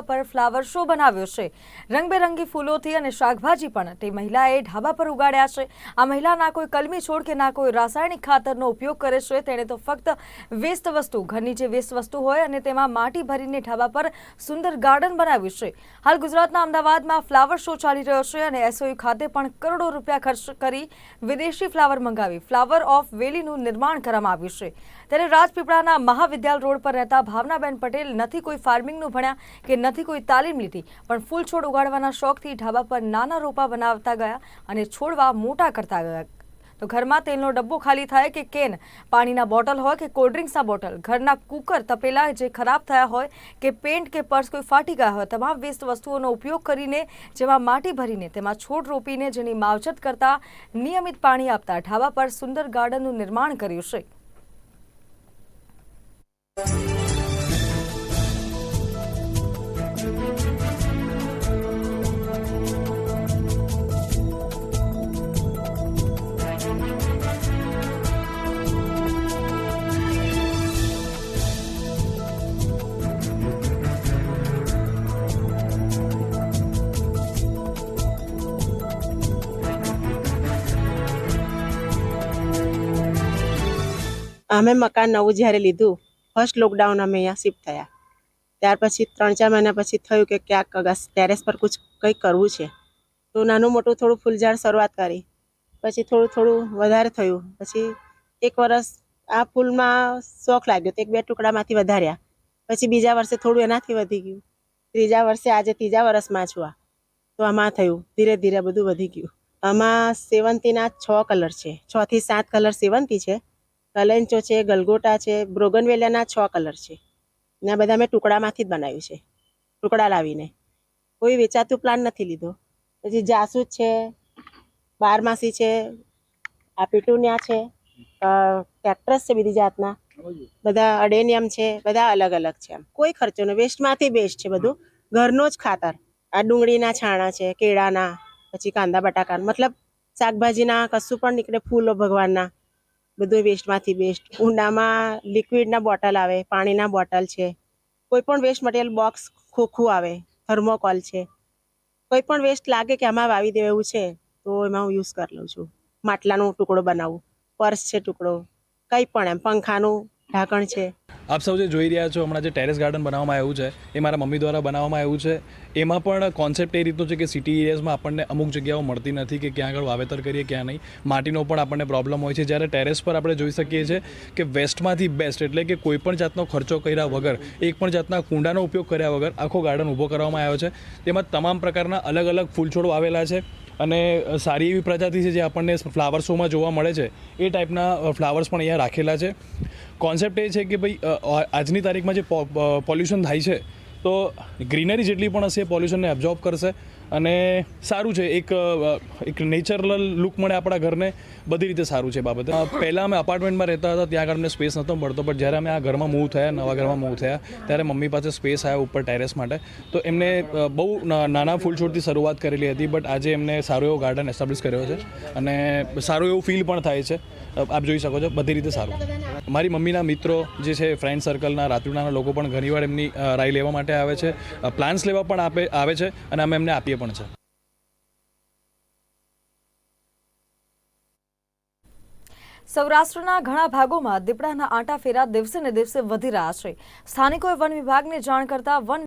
પર flower show બનાવ્યો છે. રંગબેરંગી ફૂલોથી અને શાકભાજી પણ તે મહિલાએ ઢાબા પર ઉગાડ્યા છે. આ મહિલા ના કોઈ કલમી છોડ કે ના કોઈ રાસાયણિક ખાતરનો ઉપયોગ કરે છે. તેણે તો ફક્ત વેસ્ટ વસ્તુ, ઘરની જે વેસ્ટ વસ્તુ હોય અને તેમાં માટી ભરીને ઢાબા પર સુંદર ગાર્ડન બનાવ્યું છે. હાલ ગુજરાતના અમદાવાદમાં ફ્લાવર શો ચાલી રહ્યો છે અને એસઓયુ ખાતે પણ કરોડો રૂપિયા ખર્ચ કરી વિદેશી ફ્લાવર મંગાવી ફ્લાવર ઓફ વેલીનું નિર્માણ કરવામાં આવ્યું છે. ત્યારે રાજપીપળાના મહાવિદ્યાલય રોડ પર રહેતા ભાવનાબેન પટેલ નથી કોઈ ફાર્મિંગનું ભણ્યા કે નથી કોઈ તાલીમ લીધી, પણ ફૂલ છોડ ઉગાડવાના શોખથી ઢાબા પર નાના રોપા બનાવતા ગયા અને છોડવા મોટા કરતા ગયા. તો ઘરમાં તેલનો ડબ્બો ખાલી થાય કે કેન? પાણીના બોટલ હોય કે કોલ્ડ ડ્રિંક્સના બોટલ? ઘરના કુકર તપેલા જે ખરાબ થયા હોય કે પેન્ટ કે પર્સ કોઈ ફાટી ગયા હોય, તમામ વેસ્ટ વસ્તુઓનો ઉપયોગ કરીને જેમાં માટી ભરીને, તેમાં છોડ રોપીને જેની માવજત કરતા નિયમિત પાણી આપતા ઢાબા પર સુંદર ગાર્ડનનું નિર્માણ કર્યું છે. અમે મકાન નવું જ્યારે લીધું ફર્સ્ટ લોકડાઉન અમે અહીંયા શિફ્ટ થયા. ત્યાર પછી ત્રણ ચાર મહિના પછી થયું કે ક્યાંક ટેરેસ પર કુછ કંઈક કરવું છે. તો નાનું મોટું થોડું ફૂલઝાડ શરૂઆત કરી. પછી થોડું થોડું વધારે થયું. પછી એક વર્ષ આ ફૂલમાં શોખ લાગ્યો તો એક બે ટુકડામાંથી વધાર્યા. પછી બીજા વર્ષે થોડું એનાથી વધી ગયું. ત્રીજા વર્ષે આજે ત્રીજા વર્ષમાં છું આ. તો આમાં થયું. ધીરે ધીરે બધું વધી ગયું. આમાં સેવંતીના છ કલર છે. છથી સાત કલર સેવંતી છે. કલેન્ચો છે, ગલગોટા છે બ્રોગનવેલિયાના છ કલર છે. ને બધા મેં ટુકડામાંથી જ બનાવ્યું છે. ટુકડા લાવીને. કોઈ વેચાતું પ્લાન નથી લીધો. પછી જાસૂદ છે, બારમાસી છે, આ પીટુનિયા છે કેક્ટ્રસ છે બીજી જાતના. બધા અડેનિયમ છે, બધા અલગ અલગ છે એમ. કોઈ ખર્ચો નહીં વેસ્ટમાંથી બેસ્ટ છે બધું. ઘરનો જ ખાતર. આ ડુંગળીના છાણા છે, કેળાના, પછી કાંદા બટાકા મતલબ શાકભાજીના કશું પણ નીકળે, ફૂલો ભગવાનના. બધું વેસ્ટમાંથી બેસ્ટ ઊંડામાં લિક્વિડના બોટલ આવે, પાણીના બોટલ છે. કોઈ પણ વેસ્ટ મટીરિયલ બોક્સ ખોખું આવે થર્મોકોલ છે. કોઈ પણ વેસ્ટ લાગે કે આમાં વાવી દેવું એવું છે, તો એમાં હું યુઝ કરી લઉં છું. માટલાનો ટુકડો બનાવું, પર્સ છે ટુકડો, કંઈ પણ એમ, પંખાનું ઢાંકણ છે? આપ સૌ જે જોઈ રહ્યા છો, હમણાં જે ટેરેસ ગાર્ડન બનાવવામાં આવ્યું છે, એ મારા મમ્મી દ્વારા બનાવવામાં આવ્યું છે. એમાં પણ કોન્સેપ્ટ એ રીતનો છે કે સિટી એરિયાઝમાં આપણને અમુક જગ્યાઓ મળતી નથી કે ક્યાં આગળ વાવેતર કરીએ, ક્યાં નહીં. માટીનો પણ આપણને પ્રોબ્લેમ હોય છે. જ્યારે ટેરેસ પર આપણે જોઈ શકીએ છીએ કે વેસ્ટમાંથી બેસ્ટ એટલે કે કોઈ પણ જાતનો ખર્ચો કર્યા વગર, એક પણ જાતના કુંડાનો ઉપયોગ કર્યા વગર આખો ગાર્ડન ઊભો કરવામાં આવ્યો છે. તેમાં તમામ પ્રકારના અલગ અલગ ફૂલછોડ વાવેલા છે. અને સારી એવી પ્રજાતિ છે જે આપણને ફ્લાવર શોમાં જોવા મળે છે. એ ટાઈપના ફ્લાવર્સ પણ અહીંયા રાખેલા છે. કોન્સેપ્ટ એ છે કે ભાઈ આજની તારીખમાં જે પોલ્યુશન થાય છે, તો ગ્રીનરી જેટલી પણ હશે પોલ્યુશનને એબ્ઝોર્બ કરશે. અને સારું છે, એક એક નેચરલ લુક મળે આપણા ઘરને, બધી રીતે સારું છે બાબતે. પહેલાં અમે અપાર્ટમેન્ટમાં રહેતા હતા, ત્યાં આગળ અમને સ્પેસ નહોતો મળતો પણ જ્યારે અમે આ ઘરમાં મૂવ થયા, નવા ઘરમાં મૂવ થયા, ત્યારે મમ્મી પાસે સ્પેસ આવ્યા ઉપર ટેરેસ માટે. તો એમને બહુ નાના ફૂલ છોડથી શરૂઆત કરેલી હતી બટ આજે એમને સારો એવો ગાર્ડન એસ્ટાબ્લિશ કર્યો છે. અને સારું એવું ફીલ પણ થાય છે. આપ જોઈ શકો છો, બધી રીતે સારું. મારી મમ્મીના મિત્રો જે છે ફ્રેન્ડ સર્કલના રાજપીપળાના લોકો પણ ઘણીવાર એમની રાય લેવા માટે આવે છે. પ્લાન્સ લેવા પણ આપે, આવે છે અને અમે એમને આપીએ પણ છે. સૌરાષ્ટ્રના ઘણા ભાગોમાં દીપડાના આંટા ફેરા દિવસે ને દિવસે વધી રહ્યા છે. સ્થાનિકોએ વન વિભાગને જાણ કરતા વન